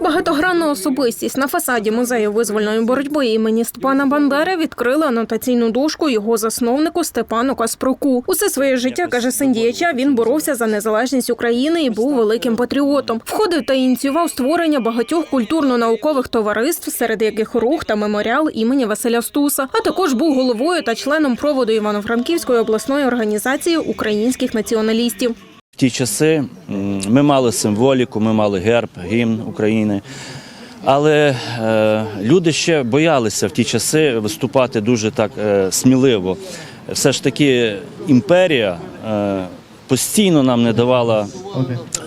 Багатогранна особистість на фасаді музею визвольної боротьби імені Степана Бандери відкрили анотаційну дошку його засновнику Степану Каспруку. Усе своє життя каже син діяча. Він боровся за незалежність України і був великим патріотом. Входив та ініціював створення багатьох культурно-наукових товариств, серед яких рух та меморіал імені Василя Стуса. А також був головою та членом проводу Івано-Франківської обласної організації українських націоналістів. В ті часи ми мали символіку, ми мали герб, гімн України. Але е, люди ще боялися в ті часи виступати дуже так е, сміливо. Все ж таки імперія е, постійно нам не давала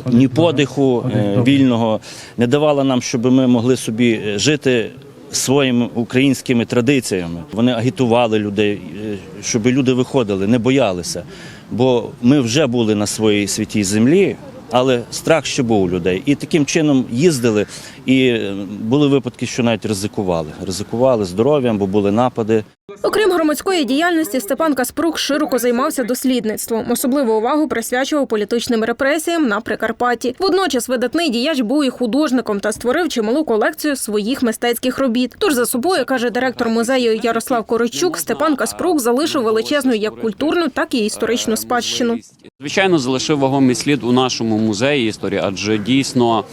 ні подиху е, вільного, не давала нам, щоб ми могли собі е, жити своїми українськими традиціями. Вони агітували людей, е, щоб люди виходили, не боялися. Бо ми вже були на своїй святій землі, але страх ще був у людей. І таким чином їздили, і е, були випадки, що навіть ризикували. Ризикували здоров'ям, бо були напади. Окрім громадської діяльності, Степан Каспрук широко займався дослідництвом. Особливу увагу присвячував політичним репресіям на Прикарпатті. Водночас видатний діяч був і художником та створив чималу колекцію своїх мистецьких робіт. Тож за собою каже директор музею Ярослав Корочук, Степан Каспрук залишив величезну як культурну, так і історичну спадщину. Звичайно, залишив вагомий слід у нашому музеї історії, адже дійсно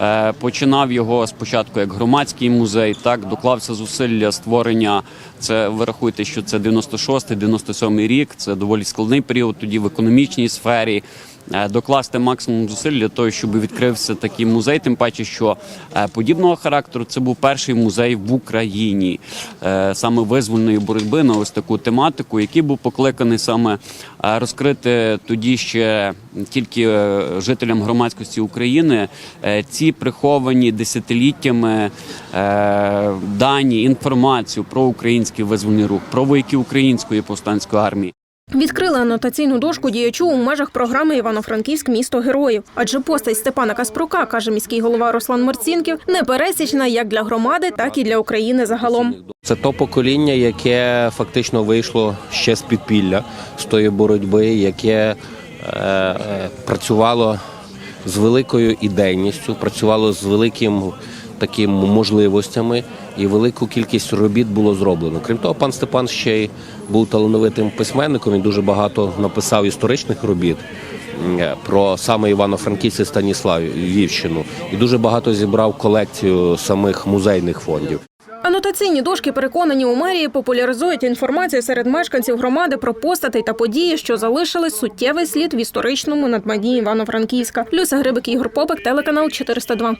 е, починав його спочатку як громадський музей, так доклався зусилля створення. Це ви рахуєте, що це 96-97 рік. Це доволі складний період тоді в економічній сфері. Е, Докласти максимум зусиль для того, щоб відкрився такий музей, тим паче, що е, подібного характеру це був перший музей в Україні, е, саме визвольної боротьби на ось таку тематику, який був покликаний саме розкрити тоді ще тільки жителям громадськості України ці приховані десятиліттями дані інформацію про український визвольний рух, про вояків української повстанської армії. Відкрили анотаційну дошку діячу у межах програми Івано-Франківськ місто героїв. Адже постать Степана Каспрука, каже міський голова Руслан Марцінків, непересічна як для громади, так і для України загалом. Це то покоління, яке фактично вийшло ще з підпілля з тої боротьби, яке е, е, працювало з великою ідейністю, працювало з великим таким можливостями, і велику кількість робіт було зроблено. Крім того, пан Степан ще й був талановитим письменником. Він дуже багато написав історичних робіт. Про саме Івано-Франківське Станіслав Львівщину і дуже багато зібрав колекцію самих музейних фондів. Анотаційні дошки переконані у мерії популяризують інформацію серед мешканців громади про постатей та події, що залишили суттєвий слід в історичному надманні Івано-Франківська. Люся Грибик, Ігор Попик, телеканал 402.